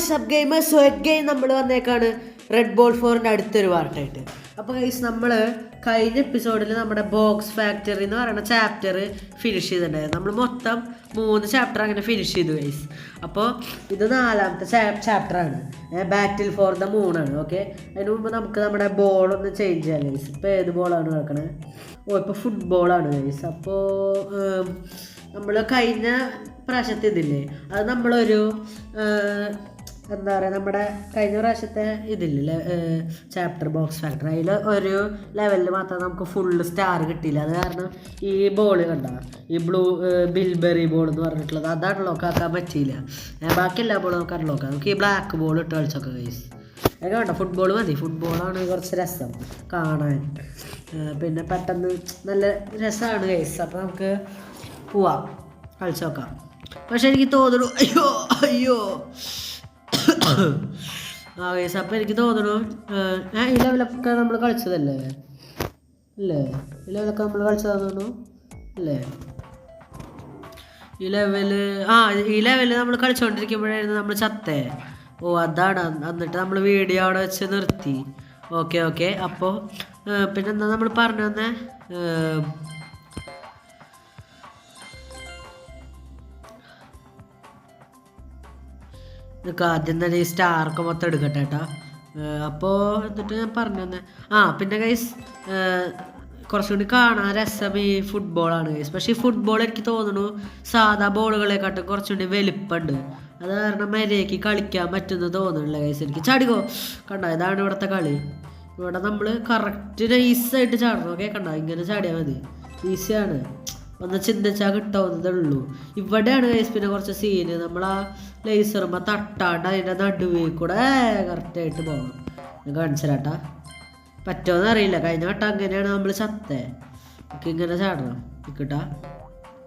WhatsApp game sweat game നമ്മൾ വന്നേക്കാണ്. Red ball ഫോറിന്റെ അടുത്തൊരു പാർട്ടായിട്ട് അപ്പോൾ ഗൈസ് നമ്മൾ കഴിഞ്ഞ എപ്പിസോഡിൽ നമ്മുടെ ബോക്സ് ഫാക്ടറി എന്ന് പറയുന്ന ചാപ്റ്റർ ഫിനിഷ് ചെയ്തിട്ടുണ്ടായിരുന്നു. നമ്മൾ മൊത്തം മൂന്ന് ചാപ്റ്റർ അങ്ങനെ ഫിനിഷ് ചെയ്തു ഗൈസ് അപ്പോൾ ഇത് നാലാമത്തെ ചാപ്റ്ററാണ് ബാറ്റിൽ ഫോർ ദ മൂണാണ് ഓക്കെ അതിന് മുമ്പ് നമുക്ക് നമ്മുടെ ബോൾ ഒന്ന് ചേഞ്ച് ചെയ്യാം ഗൈസ് ഇപ്പോൾ ഏത് ബോളാണ് കിടക്കണത് ഓ ഇപ്പോൾ ഫുട്ബോളാണ് ഗൈസ് അപ്പോൾ നമ്മൾ കഴിഞ്ഞ പ്രാവശ്യത്തെ ഇതില്ലേ? അത് നമ്മളൊരു എന്താ പറയുക നമ്മുടെ കഴിഞ്ഞ പ്രാവശ്യത്തെ ഇതില്ലേ ചാപ്റ്റർ ബോക്സ് ഫാക്ടർ അതിൽ ഒരു ലെവലിൽ മാത്രം നമുക്ക് ഫുള്ള് സ്റ്റാർ കിട്ടിയില്ല. അത് കാരണം ഈ ബോൾ കണ്ട? ഈ ബ്ലൂ ബിൽബെറി ബോൾ എന്ന് പറഞ്ഞിട്ടുള്ളത്. അത് അൺലോക്ക് ആക്കാൻ പറ്റിയില്ല. ബാക്കി എല്ലാ ബോളും നമുക്ക് അൺലോക്കാം നമുക്ക് ഈ ബ്ലാക്ക് ബോൾ ഇട്ട് കളിച്ചൊക്കെ കൈസ് അതൊക്കെ വേണ്ട ഫുട്ബോൾ മതി. ഫുട്ബോളാണ് കുറച്ച് രസം കാണാൻ. പിന്നെ പെട്ടെന്ന് നല്ല രസമാണ് കൈസ് അപ്പോൾ നമുക്ക് പോവാം. കളിച്ചു നോക്കാം പക്ഷെ എനിക്ക് തോന്നുന്നു അയ്യോ അയ്യോ. ആ വയസ്സ് അപ്പം എനിക്ക് തോന്നണു ഞാൻ ഈ ലെവലൊക്കെ നമ്മൾ കളിച്ചതല്ലേ? അല്ലേ? ഈ ലെവലൊക്കെ നമ്മൾ കളിച്ചതാന്ന് തോന്നുന്നു അല്ലേ? ഈ ലെവൽ ആ ഈ ലെവൽ നമ്മൾ കളിച്ചുകൊണ്ടിരിക്കുമ്പോഴായിരുന്നു നമ്മൾ ചത്തേ. ഓ അതാണ് എന്നിട്ട് നമ്മൾ വീഡിയോ അവിടെ വെച്ച് നിർത്തി. ഓക്കെ ഓക്കെ അപ്പോൾ പിന്നെന്താ നമ്മൾ പറഞ്ഞു തന്നെ നിനക്ക് ആദ്യം തന്നെ ഈ സ്റ്റാർക്ക് മൊത്തം എടുക്കട്ടെ കേട്ടോ അപ്പോൾ എന്നിട്ട് ഞാൻ പറഞ്ഞു തന്നെ. ആ പിന്നെ ഗൈസ് കുറച്ചുകൂടി കാണാൻ രസം ഈ ഫുട്ബോളാണ് ഗൈസ് പക്ഷേ ഈ ഫുട്ബോൾ എനിക്ക് തോന്നുന്നു സാധാ ബോളുകളെക്കാട്ടും കുറച്ചുകൂടി വലിപ്പമുണ്ട്. അത് കാരണം മര്യാദയ്ക്ക് കളിക്കാൻ പറ്റുന്ന തോന്നുന്നില്ല ഗൈസ് എനിക്ക്. ചാടിക്കോ? കണ്ട? ഇതാണ് ഇവിടുത്തെ കളി. ഇവിടെ നമ്മൾ കറക്റ്റ് നൈസായിട്ട് ചാടണം? ഓക്കെ കണ്ട ഇങ്ങനെ ചാടിയാൽ മതി. ഈസിയാണ് ഒന്ന് ചിന്തിച്ചാൽ കിട്ടാവുന്നതേ ഉള്ളൂ ഇവിടെയാണ് ഗൈസ് പിന്നെ കുറച്ച് സീന് നമ്മൾ ആ ലേസറുമ്പ തട്ടാണ്ട് അതിന്റെ നടുവിൽ കൂടെ കറക്റ്റായിട്ട് പോകണം ഞാൻ കാണിച്ചരാട്ടാ. പറ്റുമോന്ന് അറിയില്ല. കഴിഞ്ഞ വട്ടം അങ്ങനെയാണ് നമ്മൾ ചത്തേ. ഒക്കെ ഇങ്ങനെ ചാടണം. നിൽക്കട്ടാ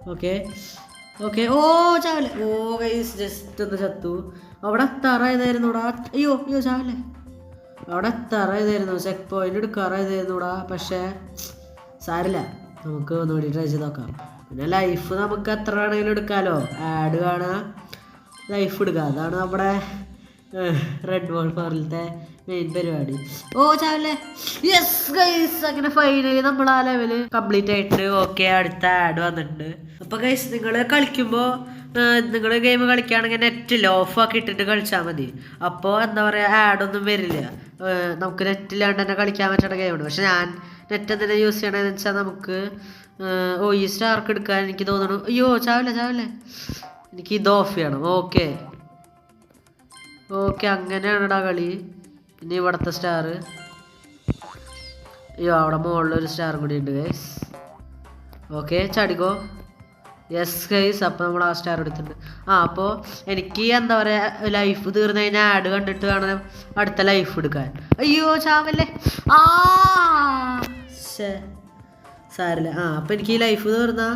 ഓക്കെ. ഓക്കെ. ഓ ചാവലെ. ഓ ഗൈസ് ജസ്റ്റ് ഒന്ന് ചത്തു. അവിടെ എത്താറായതായിരുന്നുടാ അയ്യോ അയ്യോ ചാവലെ അവിടെ എത്താറായതായിരുന്നു. ചെക്ക് പോയിന്റ് എടുക്കാറായതായിരുന്നുടാ പക്ഷേ സാരില്ല. നമുക്ക് ഒന്നുകൂടി ട്രൈ ചെയ്ത് നോക്കാം. പിന്നെ ലൈഫ് നമുക്ക് എത്ര വേണമെങ്കിലും എടുക്കാമല്ലോ ആഡ് കാണുക ലൈഫ് എടുക്കുക അതാണ് നമ്മുടെ റെഡ് ബോൾ ഫോറിലത്തെ മെയിൻ പരിപാടി. ഓ ചാവല്ലേ? യെസ് ഗൈസ് അങ്ങനെ ഫൈനലി നമ്മൾ ആ ലെവൽ കംപ്ലീറ്റ് ആയിട്ട് ഓക്കെ അടുത്ത ആഡ് വന്നിട്ടുണ്ട്. അപ്പോൾ ഗൈസ് നിങ്ങൾ കളിക്കുമ്പോൾ നിങ്ങൾ ഗെയിം കളിക്കുകയാണെങ്കിൽ നെറ്റിൽ ഓഫ് ആക്കി ഇട്ടിട്ട് കളിച്ചാൽ മതി. അപ്പോൾ എന്താ പറയുക ആഡൊന്നും വരില്ല. നമുക്ക് നെറ്റില്ലാണ്ട് തന്നെ കളിക്കാൻ പറ്റുന്ന ഗെയിമാണ് പക്ഷെ ഞാൻ നെറ്റ് എന്തിനാ യൂസ് ചെയ്യണമെന്ന് വെച്ചാൽ നമുക്ക് ഓ ഈ സ്റ്റാർക്ക് എടുക്കാൻ എനിക്ക് തോന്നണം. അയ്യോ ചാവില്ല ചാവില്ല. എനിക്ക് ഇത് ഓഫ് ചെയ്യണം. ഓക്കെ ഓക്കെ അങ്ങനെയാണെടാ കളി. പിന്നെ ഇവിടുത്തെ സ്റ്റാർ അയ്യോ അവിടെ മുകളിലൊരു സ്റ്റാർ കൂടി ഉണ്ട് ഗൈസ് ഓക്കെ ചാടിക്കോ. യെസ് ഗൈസ് അപ്പോൾ നമ്മൾ ആ സ്റ്റാർ എടുത്തിട്ടുണ്ട്. ആ അപ്പോൾ എനിക്ക് എന്താ പറയുക ലൈഫ് തീർന്നു കഴിഞ്ഞാൽ ആഡ് കണ്ടിട്ട് വേണം അടുത്ത ലൈഫ് എടുക്കാൻ. അയ്യോ ചാവല്ലേ? ആ! ശ്ശേ. സാരില്ല ആ അപ്പോൾ എനിക്ക് ഈ ലൈഫ് എന്ന് പറഞ്ഞാൽ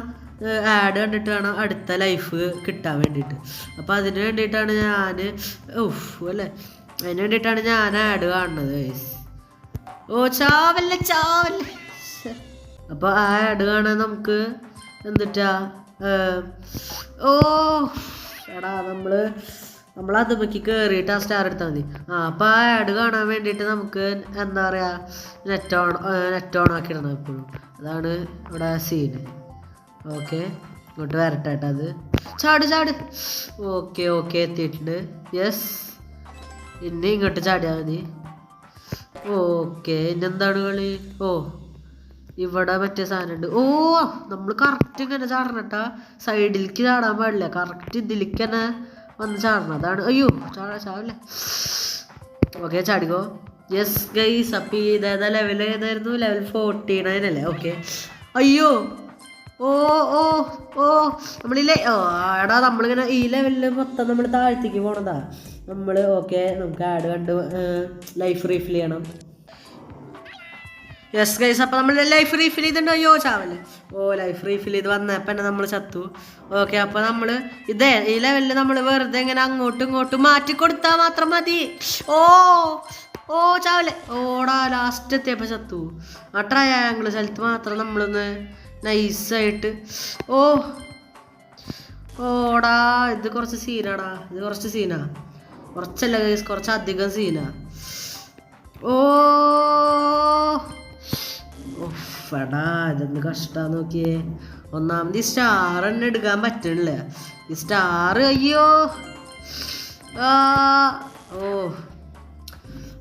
ആഡ് കണ്ടിട്ട് വേണം അടുത്ത ലൈഫ് കിട്ടാൻ വേണ്ടിയിട്ട് അപ്പോൾ അതിന് വേണ്ടിയിട്ടാണ് ഞാൻ ഉഫ് അല്ലേ അതിന് വേണ്ടിയിട്ടാണ് ഞാൻ ആഡ് കാണുന്നത് ഓ ചാവല്ല ചാവല്ല. അപ്പോൾ ആ ആഡ് കാണാൻ നമുക്ക് എന്തിട്ടാ ഓ എടാ നമ്മൾ നമ്മൾ അതുമ്മക്ക് കയറിയിട്ട് ആ സ്റ്റാർ എടുത്താൽ മതി. ആ അപ്പോൾ ആ ആഡ് കാണാൻ വേണ്ടിയിട്ട് നമുക്ക് എന്താ പറയുക നെറ്റ് ഓൺ നെറ്റ് ഓൺ ആക്കി ഇടണം എപ്പോഴും. അതാണ് ഇവിടെ സീൻ ഓക്കെ ഇങ്ങോട്ട് വരട്ടെ അത്. ചാട് ചാട്. ഓക്കെ ഓക്കെ എത്തിയിട്ടുണ്ട്. യെസ് ഇനി ഇങ്ങോട്ട് ചാടിയാൽ മതി. ഓക്കെ ഇനി എന്താണ് കളി? ഓ ഇവിടെ മറ്റേ സാധനമുണ്ട് ഓ നമ്മൾ കറക്റ്റ് ഇങ്ങനെ ചാടണം കേട്ടാ സൈഡിലേക്ക് ചാടാൻ പാടില്ല. കറക്റ്റ് ഇതിലേക്ക് തന്നെ വന്ന് ചാടണം. അതാണ് അയ്യോ ചാടാ ചാടില്ലേ. ഓക്കെ ചാടിക്കോ. യെസ് ഗൈസ് അപ്പം ഇതേതാ ലെവൽ ഏതായിരുന്നു? ലെവൽ ഫോർട്ടി നയൻ ഓക്കെ അയ്യോ. ഓ ഓ ഓ. നമ്മളില്ലേ ഓ എടാ നമ്മളിങ്ങനെ ഈ ലെവലിൽ മൊത്തം നമ്മൾ താഴ്ത്തേക്ക് പോണതാ. നമ്മൾ ഓക്കെ നമുക്ക് ആഡ് കണ്ട് ലൈഫ് റീഫിൽ ചെയ്യണം. യെസ് ഗൈസ് അപ്പോൾ നമ്മൾ ലൈഫ് റീഫിൽ ചെയ്തിട്ടുണ്ടോ അയ്യോ ചാവൽ ഓ ലൈഫ് റീഫിൽ ചെയ്ത് വന്നപ്പോൾ തന്നെ നമ്മൾ ചത്തു. ഓക്കെ അപ്പോൾ നമ്മൾ ഇതേ ഈ ലെവലിൽ നമ്മൾ വെറുതെ ഇങ്ങനെ അങ്ങോട്ടും ഇങ്ങോട്ടും മാറ്റി കൊടുത്താൽ മാത്രം മതി. ഓ ഓ ചാവലെ. ഓടാ ലാസ്റ്റ് എത്തിയപ്പോൾ ചത്തു. ആ ട്രയാങ്കിൾ സ്ഥലത്ത് മാത്രം നമ്മളൊന്ന് നൈസായിട്ട് ഓ ഓടാ ഇത് കുറച്ച് സീനാടാ. ഇത് കുറച്ച് സീനാ. കുറച്ചല്ല കുറച്ച് അധികം സീനാ. ഓ ഉഫ്, എടാ ഇതെന്ത് കഷ്ടാ നോക്കിയേ. ഒന്നാമത് ഈ സ്റ്റാർ തന്നെ എടുക്കാൻ പറ്റണില്ല. ഈ സ്റ്റാർ അയ്യോ. ആ ഓ.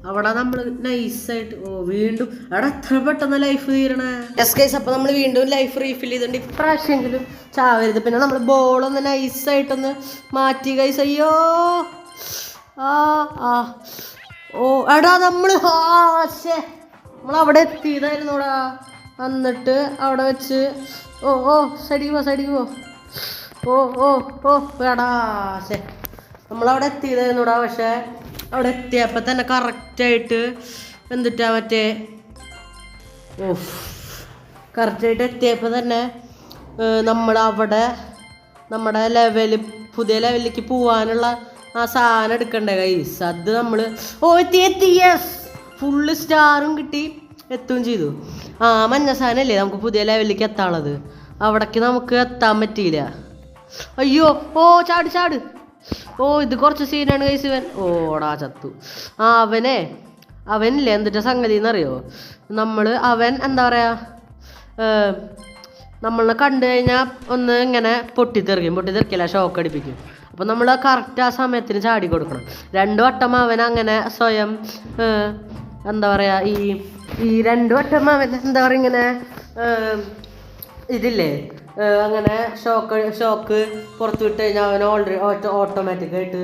അവിടെ നമ്മൾ നൈസായിട്ട് ഓ വീണ്ടും. അവിടെ എത്ര പെട്ടെന്ന് ലൈഫ് തീരണേ. എസ് കൈസ് അപ്പൊ നമ്മൾ വീണ്ടും ലൈഫ് റീഫിൽ ചെയ്തിട്ടുണ്ട്. ഇപ്രാവശ്യമെങ്കിലും ചാവരുത്. പിന്നെ നമ്മൾ ബോളൊന്ന് നൈസായിട്ടൊന്ന് മാറ്റി കൈസ് അയ്യോ. ആ ആ. ഓ എടാ നമ്മൾ ഹാശേ നമ്മൾ അവിടെ എത്തിയതായിരുന്നോടാ. എന്നിട്ട് അവിടെ വെച്ച് ഓ ഓ സൈഡിൽ പോ ഓ ഓ ഓ നമ്മൾ ശേ നമ്മളവിടെ എത്തിയതായിരുന്നോടാ പക്ഷെ അവിടെ എത്തിയപ്പോൾ തന്നെ കറക്റ്റായിട്ട് എന്തിട്ടാ മറ്റേ? ഓ കറക്റ്റായിട്ട് എത്തിയപ്പോൾ തന്നെ നമ്മൾ അവിടെ നമ്മുടെ ലെവൽ പുതിയ ലെവലിലേക്ക് പോകാനുള്ള ആ സാധനം എടുക്കണ്ടേ കൈസ് അത് നമ്മൾ ഓ എത്തി എത്തി യെസ് ഫുള്ള് സ്റ്റാറും കിട്ടി എത്തുകയും ചെയ്തു. ആ മഞ്ഞ സാധനമല്ലേ നമുക്ക് പുതിയ ലെവലിലേക്ക് എത്താനുള്ളത്? അവിടേക്ക് നമുക്ക് എത്താൻ പറ്റിയില്ല. അയ്യോ ഓ ചാട് ചാട്. ഓ ഇത് കുറച്ച് സീനാണ് കൈസ് ഇവൻ. ഓടാ ചത്തു. ആ അവനെ അവനില്ലേ എന്തിട്ട സംഗതി എന്നറിയോ? നമ്മൾ അവൻ എന്താ പറയാ ഏർ, നമ്മളെ കണ്ടു കഴിഞ്ഞാൽ ഒന്ന് ഇങ്ങനെ പൊട്ടിത്തെറിക്കും. പൊട്ടിത്തെറിക്കില്ല ഷോക്ക് അടിപ്പിക്കും. അപ്പം നമ്മൾ കറക്റ്റ് ആ സമയത്തിന് ചാടി കൊടുക്കണം. രണ്ടു വട്ടം അവൻ അങ്ങനെ സ്വയം എന്താ പറയാ ഈ ഈ രണ്ടു വട്ടം എന്താ പറയുക ഇങ്ങനെ ഇതില്ലേ അങ്ങനെ ഷോക്ക് ഷോക്ക് പുറത്ത് വിട്ട് കഴിഞ്ഞാൽ അവൻ ഓൾറെഡി ഓട്ടോ ഓട്ടോമാറ്റിക്കായിട്ട്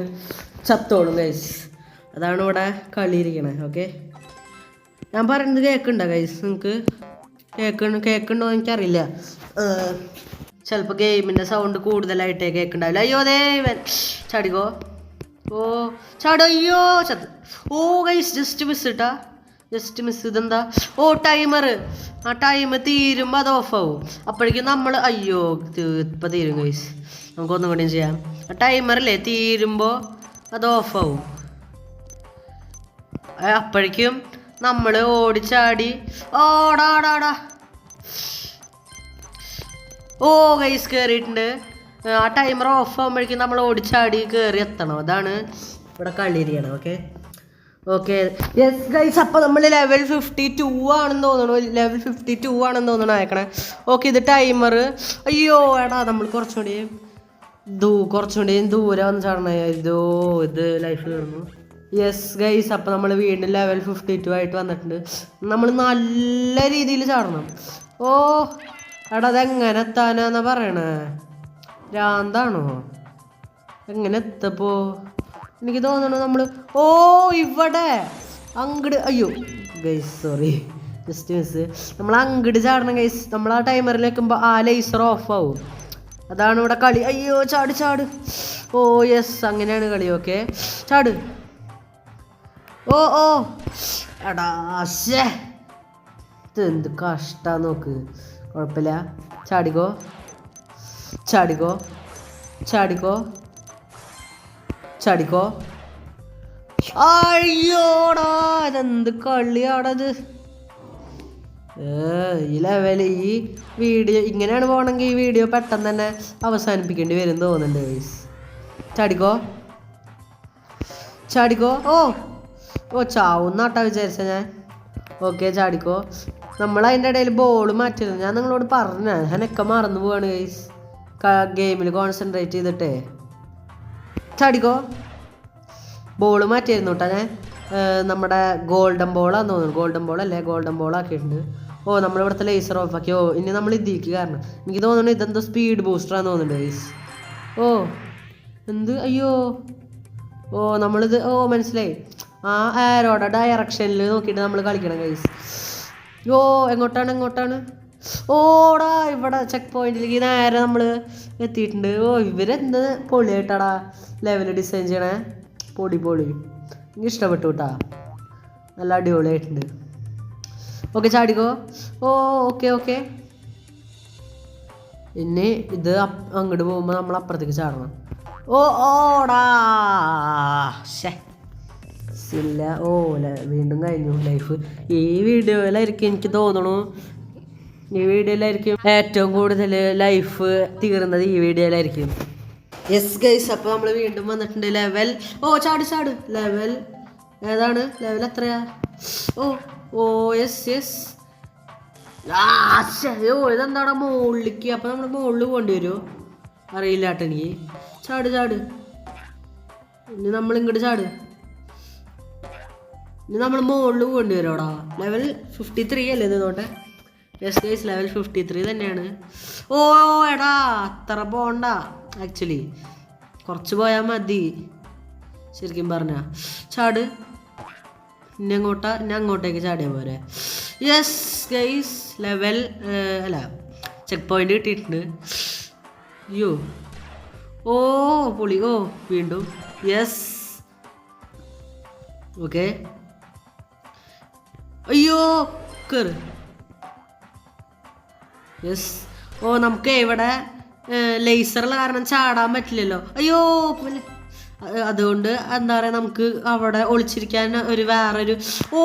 ചത്തോളും ഗൈസ് അതാണ് ഇവിടെ കളിയിരിക്കണേ ഓക്കെ ഞാൻ പറയുന്നത് കേൾക്കണ്ട ഗൈസ് നിങ്ങൾക്ക് കേൾക്കണ കേൾക്കണ്ടോ എനിക്കറിയില്ല. ചിലപ്പോൾ ഗെയിമിന്റെ സൗണ്ട് കൂടുതലായിട്ടേ കേൾക്കണ്ടാവില്ല. അയ്യോ അതേ ഇവൻ. ചാടിക്കോ. ഓ ചാടോ അയ്യോ ചത്ത്. ഓ ഗൈസ് ജസ്റ്റ് മിസ് ഇട്ടാ. ജസ്റ്റ് മിസ് ഇതെന്താ? ഓ ടൈമർ ആ ടൈം തീരുമ്പോൾ അത് ഓഫ് ആവും. അപ്പോഴേക്കും നമ്മൾ അയ്യോ ഇപ്പം തീരും ഗൈസ് നമുക്കൊന്നും കൂടിയും ചെയ്യാം. ആ ടൈമറല്ലേ തീരുമ്പോൾ അത് ഓഫ് ആവും. ഏ, അപ്പോഴേക്കും നമ്മൾ ഓടിച്ചാടി. ഓടാടാടാ ഓ ഗൈസ് കയറിയിട്ടുണ്ട് ആ ടൈമർ ഓഫ് ആകുമ്പോഴേക്കും നമ്മൾ ഓടിച്ചാടി കയറി എത്തണം. അതാണ് ഇവിടെ കളിയിരിക്കണം ഓക്കെ ഓക്കെ യെസ് ഗൈസ് അപ്പോൾ നമ്മൾ ലെവൽ ഫിഫ്റ്റി ടു ആണെന്ന് തോന്നണു ലെവൽ ഫിഫ്റ്റി ടു ആണെന്ന് തോന്നണു അയക്കണേ. ഓക്കെ ഇത് ടൈമർ അയ്യോ എടാ നമ്മൾ കുറച്ചുകൂടി ദൂ കുറച്ചുകൂടി ദൂരെ വന്ന് ചാടണേ ഇതോ ഇത് ലൈഫ് കയറുന്നു യെസ് ഗൈസ് അപ്പോൾ നമ്മൾ വീണ്ടും ലെവൽ ഫിഫ്റ്റി ടു ആയിട്ട് വന്നിട്ടുണ്ട്. നമ്മൾ നല്ല രീതിയിൽ ചാടണം. ഓ എടാ അതെങ്ങനെ എത്താനാന്നാ പറയണേ? രാന്താണോ എങ്ങനെ എത്തപ്പോ? എനിക്ക് തോന്നണു നമ്മൾ ഓ ഇവിടെ. അങ്ങട് അയ്യോ ഗൈസ് സോറി ജസ്റ്റ് മിസ് നമ്മൾ അങ്ങട് ചാടണം ഗൈസ് നമ്മൾ ആ ടൈമറിൽ വെക്കുമ്പോൾ ആ ലൈസർ ഓഫ് ആവും. അതാണ് ഇവിടെ കളി. അയ്യോ ചാട് ചാട്. ഓ യെസ് അങ്ങനെയാണ് കളി ഓക്കെ ചാട്. ഓ ഓ. എടാ ശ്ശേ. ഇത് എന്ത് കഷ്ടാ നോക്ക്. കുഴപ്പമില്ല. ചാടിക്കോ. ചാടിക്കോ. ചാടിക്കോ. ചാടിക്കോ? അയ്യോടാ ഇതെന്ത് കളിയാടത് ഏ, ഈ ലെവൽ ഈ വീഡിയോ ഇങ്ങനെയാണ് പോകണമെങ്കിൽ ഈ വീഡിയോ പെട്ടെന്ന് തന്നെ അവസാനിപ്പിക്കേണ്ടി വരും തോന്നുന്നുണ്ട് ഗൈസ് ചാടിക്കോ? ചാടിക്കോ? ഓ ഓ ചാവുന്നാട്ടാ വിചാരിച്ച ഞാൻ. ഓക്കെ ചാടിക്കോ. നമ്മൾ അതിന്റെ ഇടയിൽ ബോൾ മാറ്റിയിരുന്നു. ഞാൻ നിങ്ങളോട് പറഞ്ഞ ഞാനൊക്കെ മറന്നു പോവാണ് ഗൈസ് ഗെയിമിൽ കോൺസെൻട്രേറ്റ് ചെയ്തിട്ടേ. ചാടിക്കോ? ബോൾ മാറ്റിയായിരുന്നു കേട്ടോ ഞാൻ. നമ്മുടെ ഗോൾഡൻ ബോളാന്ന് തോന്നുന്നു. ഗോൾഡൻ ബോൾ അല്ലേ? ഗോൾഡൻ ബോൾ ആക്കിയിട്ടുണ്ട്. ഓ നമ്മളിവിടുത്തെ ലേസർ ഓഫ് ആക്കി. ഓ ഇനി നമ്മൾ ഇതിക്ക് കാരണം എനിക്ക് തോന്നുന്നു ഇതെന്തോ സ്പീഡ് ബൂസ്റ്ററാന്ന് തോന്നുന്നുണ്ട് ഗൈസ് ഓ എന്ത്? അയ്യോ. ഓ നമ്മളിത് ഓ മനസ്സിലായി. ആ ആരോടെ ഡയറക്ഷനിൽ നോക്കിയിട്ട് നമ്മൾ കളിക്കണം ഗൈസ് ഓ എങ്ങോട്ടാണ് എങ്ങോട്ടാണ്? ഓടാ ഇവിടെ ചെക്ക് പോയിന്റിലേക്ക് നേരെ നമ്മൾ എത്തിയിട്ടുണ്ട്. ഓ ഇവരെന്ത് പൊളിയായിട്ടാടാ ലെവൽ ഡിസൈൻ ചെയ്യണേ? പൊടി പൊളി. എനിക്ക് ഇഷ്ടപ്പെട്ടു കേട്ടാ നല്ല അടിപൊളിയായിട്ടുണ്ട്. ഓക്കെ ചാടിക്കോ. ഓ ഓക്കെ ഓക്കെ ഇനി ഇത് അങ്ങോട്ട് പോകുമ്പോൾ നമ്മൾ അപ്പുറത്തേക്ക് ചാടണം. ഓ ഓടാ. ഇല്ല ഓ വീണ്ടും കഴിഞ്ഞു. ലൈഫ് ഈ വീഡിയോയിലായിരിക്കും എനിക്ക് തോന്നണു. ഈ വീഡിയോയിലായിരിക്കും ഏറ്റവും കൂടുതൽ ലൈഫ് തീർന്നത് ഈ വീഡിയോയിലായിരിക്കും. യെസ് ഗൈസ് അപ്പോൾ നമ്മൾ വീണ്ടും വന്നിട്ടുണ്ട് ലെവൽ ഓ ചാട് ചാട്. ലെവൽ ഏതാണ്? ലെവൽ എത്രയാ? ഓ ഓ യെസ് യെസ് ഓ ഇതെന്താണ് മുകളിലേക്ക്? അപ്പോൾ നമ്മൾ മുകളിൽ പോകേണ്ടി വരുമോ അറിയില്ല എനിക്ക്. ചാട് ചാട്. ഇനി നമ്മൾ ഇങ്ങോട്ട് ചാട്. ഇനി നമ്മൾ മുകളിൽ പോകേണ്ടി വരുമോടാ ലെവൽ ഫിഫ്റ്റി ത്രീ അല്ലേ ഇത് നോട്ടെ yes guys level fifty three തന്നെയാണ്. ഓ എടാ അത്ര പോണ്ട. ആക്ച്വലി കുറച്ച് പോയാൽ മതി. ശരിക്കും പറഞ്ഞ. ചാട്. ഇനി അങ്ങോട്ടാ ഇനി അങ്ങോട്ടേക്ക് ചാടിയാൽ പോരെ. യെസ് ഗൈസ് ലെവൽ അല്ല ചെക്ക് പോയിന്റ് കിട്ടിയിട്ടുണ്ട്. അയ്യോ. ഓ പൊളി ഓ വീണ്ടും. യെസ് ഓക്കെ അയ്യോ കയറ് യെസ് ഓ നമുക്ക് ഇവിടെ ലേസറുള്ള കാരണം ചാടാൻ പറ്റില്ലല്ലോ. അയ്യോ അതുകൊണ്ട് എന്താ പറയുക നമുക്ക് അവിടെ ഒളിച്ചിരിക്കാൻ ഒരു വേറൊരു ഓ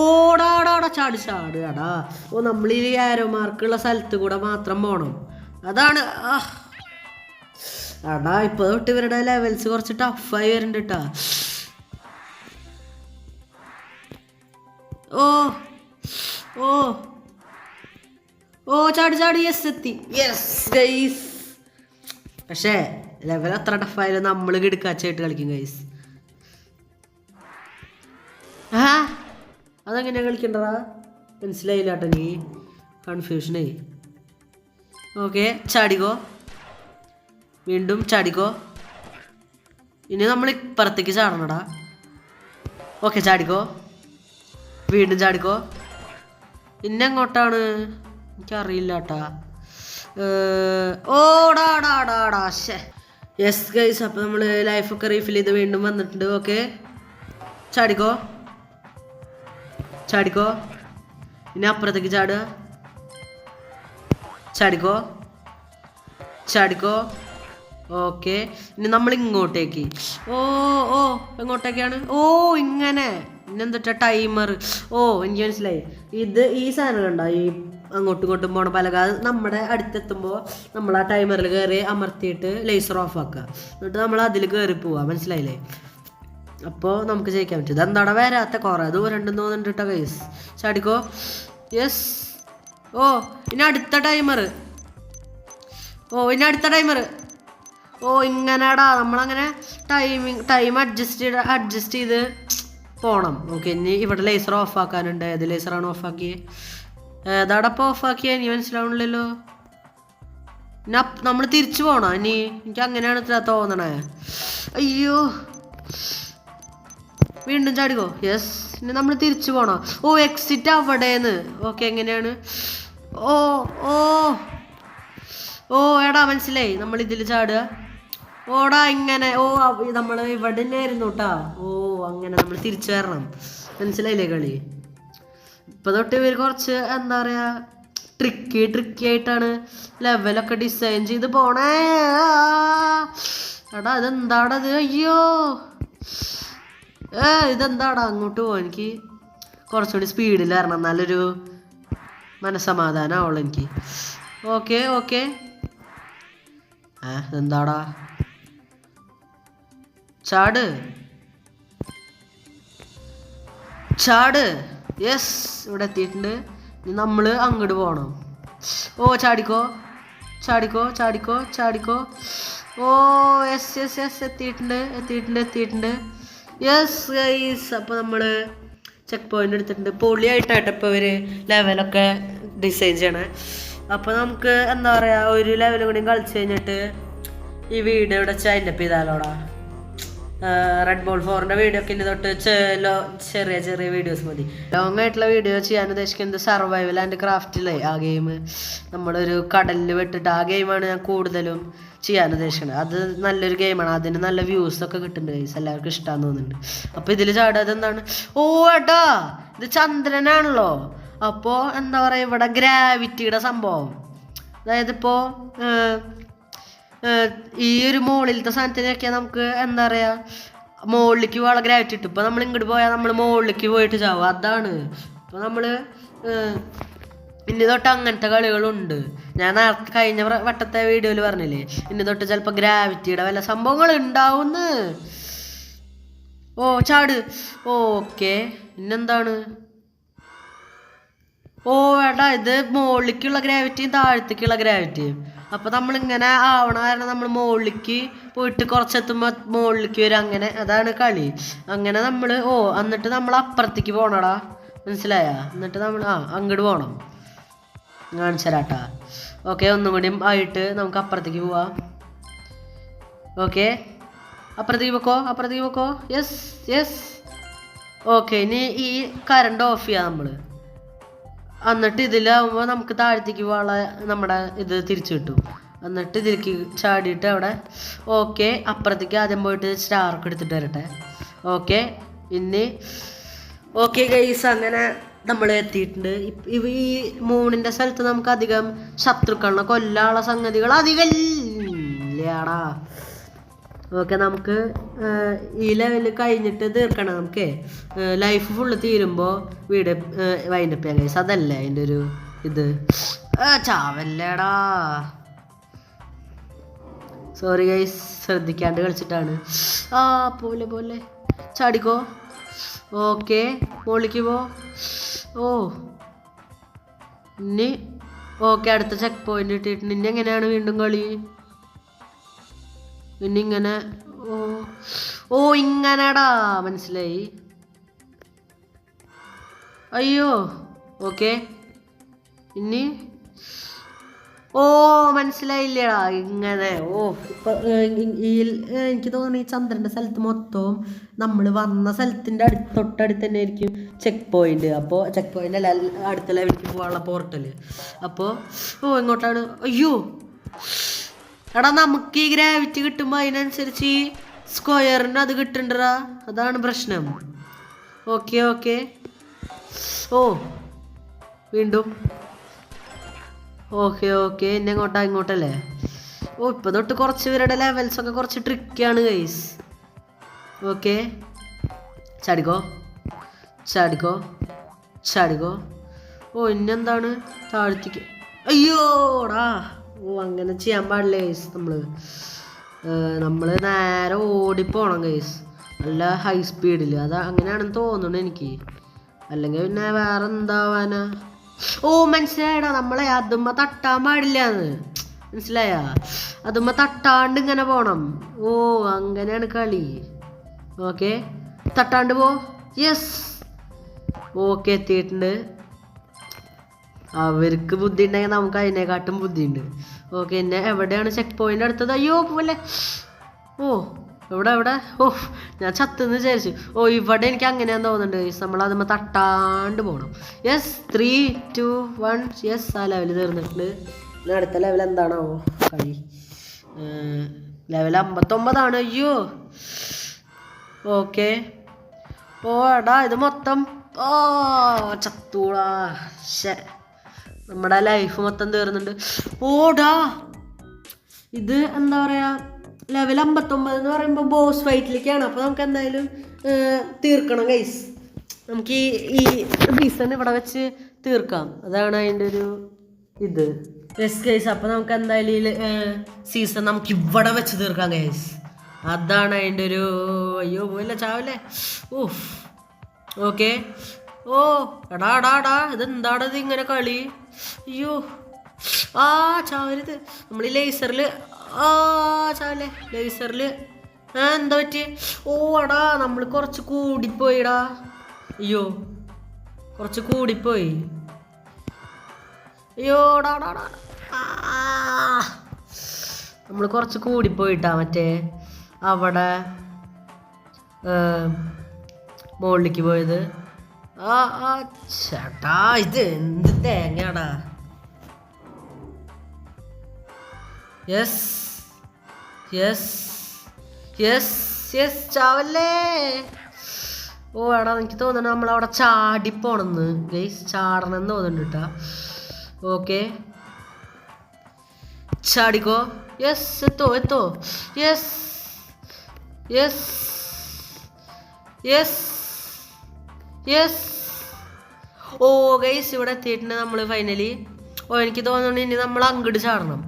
ഓടാടാടാ ചാടി ചാടുകടാ ഓ നമ്മൾ ഈ ആരോ മാർക്കുള്ള സ്ഥലത്ത് കൂടെ മാത്രം പോണം. അതാണ് അടാ ഇപ്പൊ തൊട്ട് ഇവരുടെ ലെവൽസ് കുറച്ച് ടഫായി വരുന്നുണ്ട് കേട്ടാ ഓ ഓ ഓ ചാടി ചാടി യെസ് എത്തി. യെസ് ഗൈസ് പക്ഷേ ലെവൽ അത്ര ടഫായാലും നമ്മൾ കിടക്കാച്ചായിട്ട് കളിക്കും ഗൈസ് ആ അതെങ്ങനെയാ കളിക്കണ്ടടാ? മനസ്സിലായില്ല കേട്ടോ നീ. കൺഫ്യൂഷനായി ഓക്കെ ചാടിക്കോ. വീണ്ടും ചാടിക്കോ. ഇനി നമ്മൾ ഇപ്പുറത്തേക്ക് ചാടണടാ. ഓക്കെ ചാടിക്കോ. വീണ്ടും ചാടിക്കോ. പിന്നെ എങ്ങോട്ടാണ് എനിക്കറിയില്ല കേട്ടാ ഓടാടാടാടാ ശേ യെസ് അപ്പോൾ നമ്മൾ ലൈഫൊക്കെ റീഫിൽ ചെയ്ത് വീണ്ടും വന്നിട്ടുണ്ട് ഓക്കെ ചാടിക്കോ? ചാടിക്കോ? ഇനി അപ്പുറത്തേക്ക് ചാടുക ചാടിക്കോ? ചാടിക്കോ? ഓക്കെ ഇനി നമ്മൾ ഇങ്ങോട്ടേക്ക് ഓ ഓ എങ്ങോട്ടേക്കാണ്? ഓ ഇങ്ങനെ. പിന്നെന്താ ടൈമർ ഓ എനിക്ക് മനസ്സിലായി. ഇത് ഈ സാധനം കണ്ടോ? ഈ അങ്ങോട്ടും ഇങ്ങോട്ടും പോകണം പലക. അത് നമ്മുടെ അടുത്തെത്തുമ്പോൾ നമ്മൾ ആ ടൈമറിൽ കയറി അമർത്തിയിട്ട് ലേസർ ഓഫ് ആക്കുക എന്നിട്ട് നമ്മൾ അതിൽ കയറി പോവുക മനസ്സിലായില്ലേ? അപ്പോൾ നമുക്ക് ജയിക്കാൻ പറ്റും. ഇതെന്താടെ വരാത്ത കുറേ? ദൂരം ഉണ്ടെന്ന് തോന്നുന്നുണ്ട് കേട്ടോ കേസ് ചാടിക്കോ. യെസ് ഓ ഇനി അടുത്ത ടൈമർ ഓ ഇനി അടുത്ത ടൈമർ ഓ ഇങ്ങനെടാ. നമ്മളങ്ങനെ ടൈമിങ് ടൈം അഡ്ജസ്റ്റ് ചെയ്ത് അഡ്ജസ്റ്റ് ചെയ്ത് പോണം. ഓക്കെ ഇനി ഇവിടെ ലേസർ ഓഫ് ആക്കാനുണ്ട്. ഏത് ലേസറാണ് ഓഫ് ആക്കിയത് ഏതാടപ്പോൾ ഓഫ് ആക്കിയത് ഇനി മനസ്സിലാവണില്ലല്ലോ. നമ്മൾ തിരിച്ചു പോണോ? ഇനി എനിക്ക് അങ്ങനെയാണ് തോന്നണേ. അയ്യോ. വീണ്ടും ചാടിക്കോ. യെസ് ഇനി നമ്മൾ തിരിച്ചു പോണോ? ഓ എക്സിറ്റ് അവിടേന്ന്. ഓക്കെ എങ്ങനെയാണ്? ഓ ഓ. ഓ എടാ മനസ്സിലായി. നമ്മൾ ഇതിൽ ചാടുക. ഓടാ ഇങ്ങനെ. ഓ നമ്മൾ ഇവിടെ തന്നെ ആയിരുന്നു കേട്ടാ ഓ അങ്ങനെ നമ്മൾ തിരിച്ചു വരണം. മനസ്സിലായില്ലേ കളി? ഇപ്പൊ തൊട്ട് ഇവർ കുറച്ച് എന്താ പറയാ ട്രിക്കി ട്രിക്കി ആയിട്ടാണ് ലെവലൊക്കെ ഡിസൈൻ ചെയ്ത് പോണേ. എടാ ഇതെന്താടാ ഇത്? അയ്യോ. ഏ ഇതെന്താടാ? അങ്ങോട്ട് പോവാ എനിക്ക് കുറച്ചുകൂടി സ്പീഡിൽ വരണം നല്ലൊരു മനസമാധാനം ആവുള്ളൂ എനിക്ക്. Okay okay. ഏ ഇതെന്താടാ? ചാട്. ചാട്. യെസ് ഇവിടെ എത്തിയിട്ടുണ്ട്. ഇനി നമ്മൾ അങ്ങോട്ട് പോകണം ഓ ചാടിക്കോ. ചാടിക്കോ ചാടിക്കോ ചാടിക്കോ. ഓ യെസ് യെസ് യെസ് എത്തിയിട്ടുണ്ട് എത്തിയിട്ടുണ്ട് എത്തിയിട്ടുണ്ട്. യെസ് ഗൈസ് അപ്പോൾ നമ്മൾ ചെക്ക് പോയിന്റ് എടുത്തിട്ടുണ്ട്. പൊളിയായിട്ടായിട്ട് ഇപ്പോൾ ഇവർ ലെവലൊക്കെ ഡിസൈൻ ചെയ്യണേ. അപ്പോൾ നമുക്ക് എന്താ പറയുക ഒരു ലെവലും കൂടി കളിച്ച് കഴിഞ്ഞിട്ട് ഈ വീട് ഇവിടെ ചൈൻഡപ്പ് ചെയ്താലോടാ? റെഡ് ബോൾ ഫോറിന്റെ വീഡിയോ ഒക്കെ തൊട്ട് ചെറിയ ചെറിയ വീഡിയോസ് മതി. ലോങ് ആയിട്ടുള്ള വീഡിയോ ചെയ്യാൻ ഉദ്ദേശിക്കുന്നത് സർവൈവൽ ആൻഡ് ക്രാഫ്റ്റിലെ ആ ഗെയിം നമ്മളൊരു കടലിൽ വിട്ടിട്ട് ആ ഗെയിമാണ് ഞാൻ കൂടുതലും ചെയ്യാൻ ഉദ്ദേശിക്കുന്നത് അത് നല്ലൊരു ഗെയിമാണ് അതിന് നല്ല വ്യൂസ് ഒക്കെ കിട്ടുന്നുണ്ട് ഗൈസ് എല്ലാവർക്കും ഇഷ്ടമാന്ന് തോന്നുന്നുണ്ട്. അപ്പോൾ ഇതിൽ ചാടാത് എന്താണ് ഓ ഏട്ടാ! ഇത് ചന്ദ്രനാണല്ലോ. അപ്പോൾ എന്താ പറയുക ഇവിടെ ഗ്രാവിറ്റിയുടെ സംഭവം. അതായത് ഇപ്പോൾ ഈ ഒരു മുകളിലത്തെ സാധനത്തിനൊക്കെ നമുക്ക് എന്താ പറയാ മുകളിലേക്ക് വളരെ ഗ്രാവിറ്റി കിട്ടും ഇപ്പൊ നമ്മൾ ഇങ്ങോട്ട് പോയാൽ നമ്മൾ മുകളിലേക്ക് പോയിട്ട് ചാവും. അതാണ്. ഇപ്പൊ നമ്മൾ ഇനി തൊട്ട് അങ്ങനത്തെ കളികളുണ്ട്. ഞാൻ നേരത്തെ കഴിഞ്ഞ വട്ടത്തെ വീഡിയോയിൽ പറഞ്ഞില്ലേ ഇനി തൊട്ട് ചിലപ്പോൾ ഗ്രാവിറ്റിയുടെ വല്ല സംഭവങ്ങൾ ഉണ്ടാവുന്ന. ഓ ചാട്. ഓക്കെ. പിന്നെന്താണ് ഓ വേണ്ട ഇത് മുകളിലേക്കുള്ള ഗ്രാവിറ്റിയും താഴത്തേക്കുള്ള ഗ്രാവിറ്റിയും അപ്പൊ നമ്മളിങ്ങനെ ആവണ കാരണം നമ്മൾ മുകളിലേക്ക് പോയിട്ട് കുറച്ചെത്തുമ്പോൾ മുകളിലേക്ക് വരും അങ്ങനെ. അതാണ് കളി. അങ്ങനെ നമ്മൾ ഓ എന്നിട്ട് നമ്മൾ അപ്പുറത്തേക്ക് പോണടാ. മനസ്സിലായ? എന്നിട്ട് നമ്മൾ ആ അങ്ങോട്ട് പോണം. കാണിച്ചു തരാട്ടാ ഓക്കെ ഒന്നും കൂടി ആയിട്ട് നമുക്ക് അപ്പുറത്തേക്ക് പോവാം. ഓക്കെ. അപ്പുറത്തേക്ക് വെക്കോ അപ്പുറത്തേക്ക് വെക്കോ യെസ് യെസ് ഓക്കെ ഇനി ഈ കറണ്ട് ഓഫ് ചെയ്യാം നമ്മൾ എന്നിട്ട് ഇതിലാവുമ്പോൾ നമുക്ക് താഴത്തേക്ക് വള നമ്മുടെ ഇത് തിരിച്ചു കിട്ടും. എന്നിട്ട് ഇതിലേക്ക് ചാടിയിട്ട് അവിടെ ഓക്കെ അപ്പുറത്തേക്ക് ആദ്യം പോയിട്ട് സ്റ്റാർക്ക് എടുത്തിട്ട് വരട്ടെ. ഓക്കെ പിന്നെ ഓക്കെ ഗൈസ് അങ്ങനെ നമ്മൾ എത്തിയിട്ടുണ്ട്. ഈ മൂണിന്റെ സ്ഥലത്ത് നമുക്ക് അധികം ശത്രുക്കളെ കൊല്ലാനുള്ള സംഗതികൾ അധികം ഇല്ലാടാ. ഓക്കെ നമുക്ക് ഈ ലെവൽ കഴിഞ്ഞിട്ട് തീർക്കണം നമുക്ക്. ലൈഫ് ഫുള്ള് തീരുമ്പോൾ വീട് വൈൻഡപ്പ് ചെയ്യാൻ അതല്ലേ അതിന്റെ ഒരു ഇത്? ചാവല്ലേടാ. സോറി ഗൈസ് ശ്രദ്ധിക്കാണ്ട് കളിച്ചിട്ടാണ്. ആ പോലെ പോലെ. ചാടിക്കോ. ഓക്കെ മുകളിലേക്ക് പോ. ഓ. ഇനി ഓക്കെ അടുത്ത ചെക്ക് പോയിന്റ് ഇട്ടിട്ടുണ്ട് ഇനി എങ്ങനെയാണ് വീണ്ടും കളി? പിന്നെ ഇങ്ങനെ ഓ ഓ ഇങ്ങനെടാ മനസ്സിലായി? അയ്യോ ഓക്കെ. ഇനി? ഓ മനസ്സിലായില്ലടാ ഇങ്ങനെ ഓ ഇപ്പൊ എനിക്ക് തോന്നുന്നു ഈ ചന്ദ്രന്റെ സ്ഥലത്ത് മൊത്തവും നമ്മൾ വന്ന സ്ഥലത്തിന്റെ അടുത്ത് തൊട്ടടുത്ത് തന്നെ ആയിരിക്കും ചെക്ക് പോയിന്റ് അപ്പോൾ ചെക്ക് പോയിന്റ് അല്ല അടുത്ത ലെവലിലേക്ക് പോകാനുള്ള പോർട്ടൽ അപ്പോ ഓ എങ്ങോട്ടാണ്? അയ്യോ! എടാ നമുക്ക് ഈ ഗ്രാവിറ്റി കിട്ടുമ്പോൾ അതിനനുസരിച്ച് ഈ സ്ക്വയറിന് അത് കിട്ടണ്ടടാ. അതാണ് പ്രശ്നം. ഓക്കെ ഓക്കെ ഓ വീണ്ടും. ഓക്കെ ഓക്കെ എന്നെ അങ്ങോട്ടാ ഇങ്ങോട്ടല്ലേ? ഓ ഇപ്പൊ തൊട്ട് കുറച്ച് പേരുടെ ലെവൽസ് ഒക്കെ കുറച്ച് ട്രിക്കിയാണ് ഗൈസ് ഓക്കെ ചാടിക്കോ. ചാടിക്കോ. ചാടിക്കോ. ഓ ഇന്നെന്താണ്? താഴ്ത്തിക്ക്. അയ്യോടാ. അങ്ങനെ ചെയ്യാൻ പാടില്ല ഗൈസ് നമ്മൾ നമ്മൾ നേരെ ഓടിപ്പോണം ഗൈസ് നല്ല ഹൈ സ്പീഡിൽ അത് അങ്ങനെയാണെന്ന് തോന്നുന്നു എനിക്ക്. അല്ലെങ്കിൽ പിന്നെ വേറെ എന്താവാനാ ഓ മനസ്സിലായടാ. നമ്മളെ അതുമ്മ തട്ടാൻ പാടില്ല എന്ന് മനസ്സിലായ? അതുമ്മ തട്ടാണ്ട് ഇങ്ങനെ പോണം. ഓ അങ്ങനെയാണ് കളി. ഓക്കെ. തട്ടാണ്ട് പോ. യെസ് ഓക്കെ എത്തിയിട്ടുണ്ട്. അവർക്ക് ബുദ്ധി ഉണ്ടെങ്കിൽ നമുക്ക് അതിനെക്കാട്ടും ബുദ്ധിയുണ്ട്. ഓക്കെ എന്നെ എവിടെയാണ് ചെക്ക് പോയിന്റ് അടുത്തത്? അയ്യോ പോലെ ഓ എവിടെ എവിടെ? ഓ ഞാൻ ചത്തെന്ന് വിചാരിച്ചു. ഓ ഇവിടെ എനിക്ക് അങ്ങനെയാന്ന് തോന്നുന്നുണ്ട്. നമ്മൾ അതുമ്പോൾ തട്ടാണ്ട് പോകണം yes three two one yes ആ ലെവൽ തീർന്നിട്ടുണ്ട്. ഇനി അടുത്ത ലെവൽ എന്താണാവോ? കളി. ലെവൽ അമ്പത്തൊമ്പതാണ്. അയ്യോ. ഓക്കെ ഓ എടാ ഇത് മൊത്തം. ഓ ചത്തൂടാ. ശേ നമ്മുടെ ലൈഫ് മൊത്തം തീർന്നുണ്ട് ഓടാ. ഇത് എന്താ പറയാ ലെവൽ അമ്പത്തൊമ്പത് എന്ന് പറയുമ്പോൾ ബോസ് ഫൈറ്റിലേക്കാണ് അപ്പോൾ നമുക്ക് എന്തായാലും തീർക്കണം ഗൈസ് നമുക്ക് ഈ ഈ ബീസൺ ഇവിടെ വെച്ച് തീർക്കാം. അതാണ് അതിന്റെ ഒരു ഇത്. യെസ് ഗൈസ് അപ്പോൾ നമുക്ക് എന്തായാലും ഈ സീസൺ നമുക്ക് ഇവിടെ വെച്ച് തീർക്കാം ഗൈസ് അതാണ് അതിന്റെ ഒരു അയ്യോ പോയില്ല ചാവല്ലേ? ഓഫ് ഓക്കെ ഓ എടാ എടാ എടാ ഇത് എന്താടാ ഇത് ഇങ്ങനെ കളി? അയ്യോ. ആ ചാവരുത്. നമ്മൾ ഈ ലേസറിൽ ആ ചാവല്ലേ ലേസറിൽ ആ എന്താ പറ്റി? ഓ എടാ നമ്മൾ കുറച്ച് കൂടിപ്പോയിടാ. അയ്യോ കുറച്ച് കൂടിപ്പോയി. അയ്യോ എടാ നമ്മൾ കുറച്ച് കൂടിപ്പോയിട്ടാ മറ്റേ അവിടെ മുകളിലേക്ക് പോയത്. ചേട്ടാ ഇത് എന്ത് തേങ്ങയാടാ? യെസ് യെസ് യെസ് യെസ് ചാവല്ലേ? ഓ എടാ എനിക്ക് തോന്നുന്നു നമ്മൾ അവിടെ ചാടിപ്പോണെന്ന് ഗൈസ് ചാടണം എന്ന് തോന്നുന്നുണ്ട് കേട്ടാ. ഓക്കെ ചാടിക്കോ? യെസ് എത്തോ എത്തോ. യെസ് യെസ് യെസ് യെസ് ഓ ഗൈസ് ഇവിടെ എത്തിയിട്ടുണ്ട് നമ്മൾ ഫൈനലി ഓ എനിക്ക് തോന്നുന്നു ഇനി നമ്മൾ അങ്ങോട്ട് ചാടണം.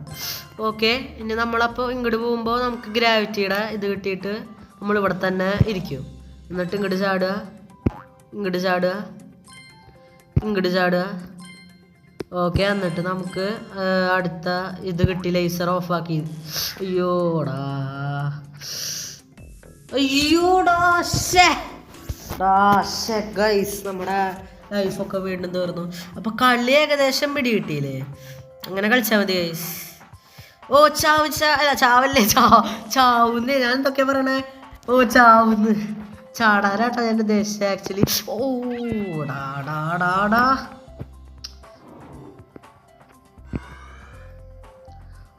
ഓക്കെ ഇനി നമ്മളപ്പോൾ ഇങ്ങോട്ട് പോകുമ്പോൾ നമുക്ക് ഗ്രാവിറ്റിയുടെ ഇത് കിട്ടിയിട്ട് നമ്മൾ ഇവിടെ തന്നെ ഇരിക്കും. എന്നിട്ട് ഇങ്ങോട്ട് ചാടുക. ഇങ്ങോട്ട് ചാടുക. ഇങ്ങോട്ട് ചാടുക. ഓക്കെ എന്നിട്ട് നമുക്ക് അടുത്ത ഇത് കിട്ടി ലേസർ ഓഫാക്കി അയ്യോടാ. അയ്യോടാ ഗൈസ് നമ്മുടെ ലൈഫൊക്കെ വീണ്ടും തീർന്നു. അപ്പൊ കളി ഏകദേശം പിടി കിട്ടിയില്ലേ? അങ്ങനെ കളിച്ചാൽ മതി ഗൈസ് ഓ ചാവ് അല്ല ചാവല്ലേ? ചാ ചാവുന്നേ. ഞാൻ എന്തൊക്കെയാ പറയണേ? ഓ ചാവുന്ന്. ചാടാനാട്ടോ ഞാൻ ഉദ്ദേശിച്ചത് ആക്ച്വലി ഓ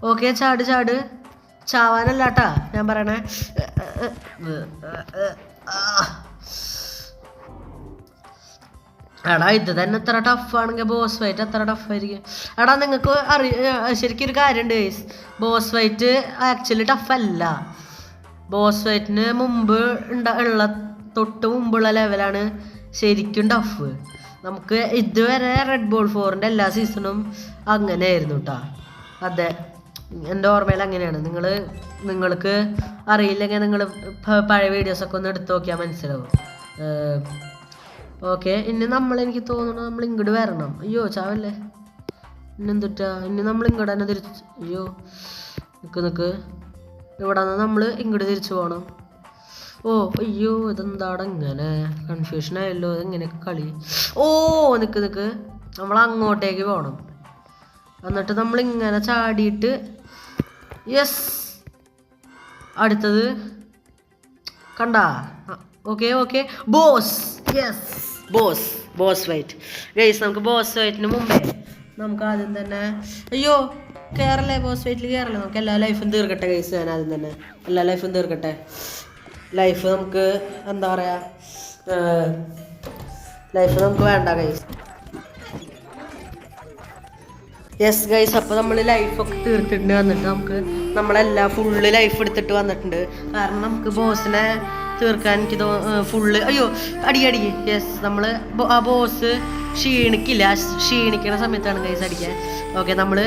ഓക്കെ ചാട് ചാട്. ചാവാനല്ലാട്ടാ ഞാൻ പറയണേ. എടാ ഇത് തന്നെ എത്ര ടഫാണെങ്കിൽ ബോസ് ഫൈറ്റ് എത്ര ടഫായിരിക്കും എടാ നിങ്ങൾക്ക് അറി ശരിക്കും ഒരു കാര്യമുണ്ട് ബോസ് ഫൈറ്റ് ആക്ച്വലി ടഫല്ല ബോസ് ഫൈറ്റിന് മുമ്പ് ഉണ്ട ഉള്ള തൊട്ട് മുമ്പുള്ള ലെവലാണ് ശരിക്കും ടഫ് നമുക്ക് ഇതുവരെ റെഡ് ബോൾ ഫോറിന്റെ എല്ലാ സീസണും അങ്ങനെയായിരുന്നു കേട്ടോ അതെ. എന്റെ ഓർമ്മയിൽ അങ്ങനെയാണ്. നിങ്ങൾ നിങ്ങൾക്ക് അറിയില്ലെങ്കിൽ നിങ്ങൾ പഴയ വീഡിയോസൊക്കെ ഒന്ന് എടുത്തു നോക്കിയാൽ മനസ്സിലാവും. ഓക്കെ ഇനി നമ്മൾ എനിക്ക് തോന്നുന്നു നമ്മൾ ഇങ്ങോട്ട് വരണം. അയ്യോ ചാവല്ലേ? ഇനി എന്തുട്ടാ ഇനി നമ്മൾ ഇങ്ങോട്ട് തന്നെ തിരിച്ച് അയ്യോ നിൽക്ക് നിൽക്ക് ഇവിടെ നിന്ന് നമ്മൾ ഇങ്ങോട്ട് തിരിച്ചു പോകണം ഓ അയ്യോ ഇതെന്താടെ ഇങ്ങനെ കൺഫ്യൂഷൻ ആയല്ലോ ഇതെങ്ങനെയൊക്കെ കളി. ഓ നിൽക്ക് നിൽക്ക് നമ്മൾ അങ്ങോട്ടേക്ക് പോകണം എന്നിട്ട് നമ്മൾ ഇങ്ങനെ ചാടിയിട്ട് യെസ് അടുത്തത് കണ്ടാ? Okay okay. Boss yes boss boss fight. Guys നമുക്ക് ബോസ് വൈറ്റിന് മുമ്പേ നമുക്ക് ആദ്യം തന്നെ അയ്യോ കയറല്ലേ ബോസ് വൈറ്റിൽ കയറല്ലേ നമുക്ക്? എല്ലാ ലൈഫും തീർക്കട്ടെ ഗൈസ് ഞാൻ ആദ്യം തന്നെ. എല്ലാ ലൈഫും തീർക്കട്ടെ. ലൈഫ് നമുക്ക് എന്താ പറയുക ലൈഫ് നമുക്ക് വേണ്ട ഗൈസ് യെസ് ഗൈസ് അപ്പോൾ നമ്മൾ ലൈഫൊക്കെ തീർത്തിട്ടുണ്ട് വന്നിട്ട് നമുക്ക് നമ്മളെല്ലാം ഫുള്ള് ലൈഫ് എടുത്തിട്ട് വന്നിട്ടുണ്ട്. കാരണം നമുക്ക് ബോസിനെ തീർക്കാൻ എനിക്ക് തോ ഫുള്ള് അയ്യോ അടി അടി. യെസ് നമ്മൾ ആ ബോസ് ക്ഷീണിക്കില്ല. ക്ഷീണിക്കണ സമയത്താണ് ഗൈസ് അടിക്കാൻ. ഓക്കെ നമ്മൾ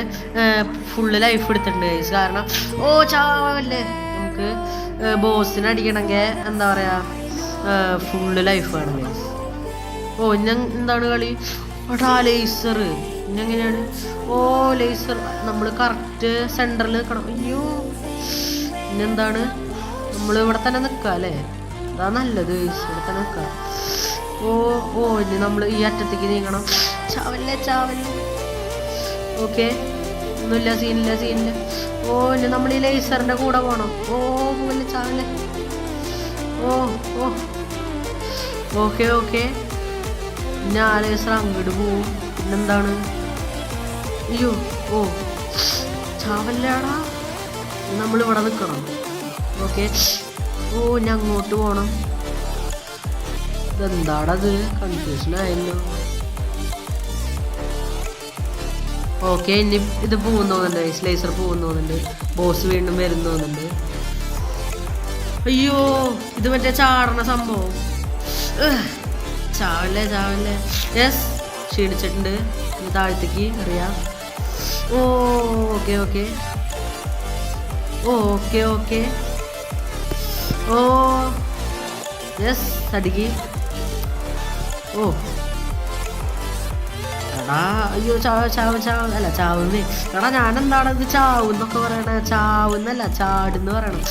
ഫുള്ള് ലൈഫ് എടുത്തിട്ടുണ്ട് ഗൈസ് കാരണം ഓ ചാവല്ലേ? നമുക്ക് ബോസിനെ അടിക്കണമെങ്കിൽ എന്താ പറയുക ഫുള്ള് ലൈഫ് വേണം ഗൈസ് ഓ ഞാൻ എന്താണ് കളി? എടാ ലേസർ എങ്ങനെയാണ്? ഓ ലേസർ നമ്മൾ കറക്റ്റ് സെന്ററിൽ നിൽക്കണം അയ്യോ. പിന്നെന്താണ്? നമ്മൾ ഇവിടെ തന്നെ നിൽക്കുക അല്ലേ? അതാ നല്ലത്. ഇവിടെ തന്നെ നിൽക്കുക ഓ ഓ ഇനി നമ്മൾ ഈ അറ്റത്തേക്ക് നീങ്ങണം. ചാവല്ലേ ചാവല്ലേ ഓക്കെ. ഒന്നുമില്ല സീനില്ല സീനില്ല. ഓ ഇനി നമ്മൾ ഈ ലേസറിന്റെ കൂടെ പോകണം ഓ പോലെ ചാവല്ലേ ഓ ഓ. Okay okay. പിന്നെ ആ ലേസർ അങ്ങോട്ട് പോവും. പിന്നെന്താണ്? അയ്യോ ഓ. ചാവല്ലാടാ. നമ്മൾ ഇവിടെ നിൽക്കണം ഓക്കെ. ഓ ഞാൻ അങ്ങോട്ട് പോകണം ഇതെന്താടത്? കൺഫ്യൂഷൻ ആയല്ലോ. ഓക്കെ ഇനി ഇത് പോകുന്നു തോന്നുന്നുണ്ട്. സ്ലൈസർ തോന്നുന്നുണ്ട്. ബോസ് വീണ്ടും വരുന്നു തോന്നുന്നുണ്ട്. അയ്യോ ഇത് മറ്റേ ചാടണ സംഭവം. ചാവല്ലേ ചാവല്ലേ. യെസ് ക്ഷീണിച്ചിട്ടുണ്ട്. താഴത്തേക്ക് അറിയാം ഓ ഓക്കെ ഓക്കെ ഓ ഓക്കെ ഓക്കെ ഓ യെസ് അടിക്ക് ഓ എടാ അയ്യോ ചാവ് ചാവ് ചാവ്. അല്ല ചാവുന്നേ. എടാ ഞാനെന്താണ് ഇത് ചാവുന്നൊക്കെ പറയണേ. ചാവുന്നല്ല ചാടുന്ന് പറയണം.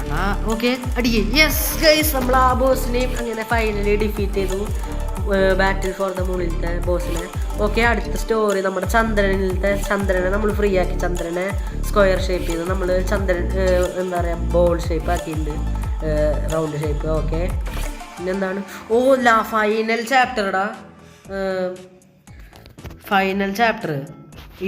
എടാ ഓക്കെ അടിക്ക് യെസ് ഗൈസ് നമ്മൾ ആ ബോസിനെയും അങ്ങനെ ഫൈനലി ഡിഫീറ്റ് ചെയ്തു. ബാറ്റിൽ ഫോർ ദ മൂണിലത്തെ ബോസിനെ ഓക്കെ അടുത്ത സ്റ്റോറി നമ്മുടെ ചന്ദ്രനിലത്തെ ചന്ദ്രനെ നമ്മൾ ഫ്രീ ആക്കി. ചന്ദ്രനെ സ്ക്വയർ ഷേപ്പ് ചെയ്ത് നമ്മൾ ചന്ദ്രൻ എന്താ പറയുക ബോൾ ഷേപ്പ് ആക്കിയിട്ടുണ്ട്. Round shape okay. പിന്നെന്താണ്? ഓ ലാ final ചാപ്റ്റർടാ final chapter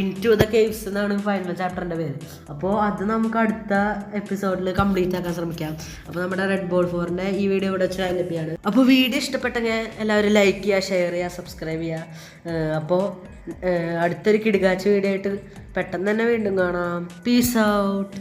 into the caves എന്നാണ് ഫൈനൽ ചാപ്റ്ററിന്റെ പേര്. അപ്പോൾ അത് നമുക്ക് അടുത്ത എപ്പിസോഡിൽ കംപ്ലീറ്റ് ആക്കാൻ ശ്രമിക്കാം. അപ്പോൾ നമ്മുടെ റെഡ് ബോൾ ഫോറിന്റെ ഈ വീഡിയോ ഇവിടെ വെച്ച് ലഭ്യമാണ് അപ്പോൾ വീഡിയോ ഇഷ്ടപ്പെട്ടെങ്കിൽ എല്ലാവരും ലൈക്ക് ചെയ്യുക ഷെയർ ചെയ്യുക സബ്സ്ക്രൈബ് ചെയ്യുക. അപ്പോൾ അടുത്തൊരു കിടുകാച്ച വീഡിയോ ആയിട്ട് പെട്ടെന്ന് തന്നെ വീണ്ടും കാണാം. Peace out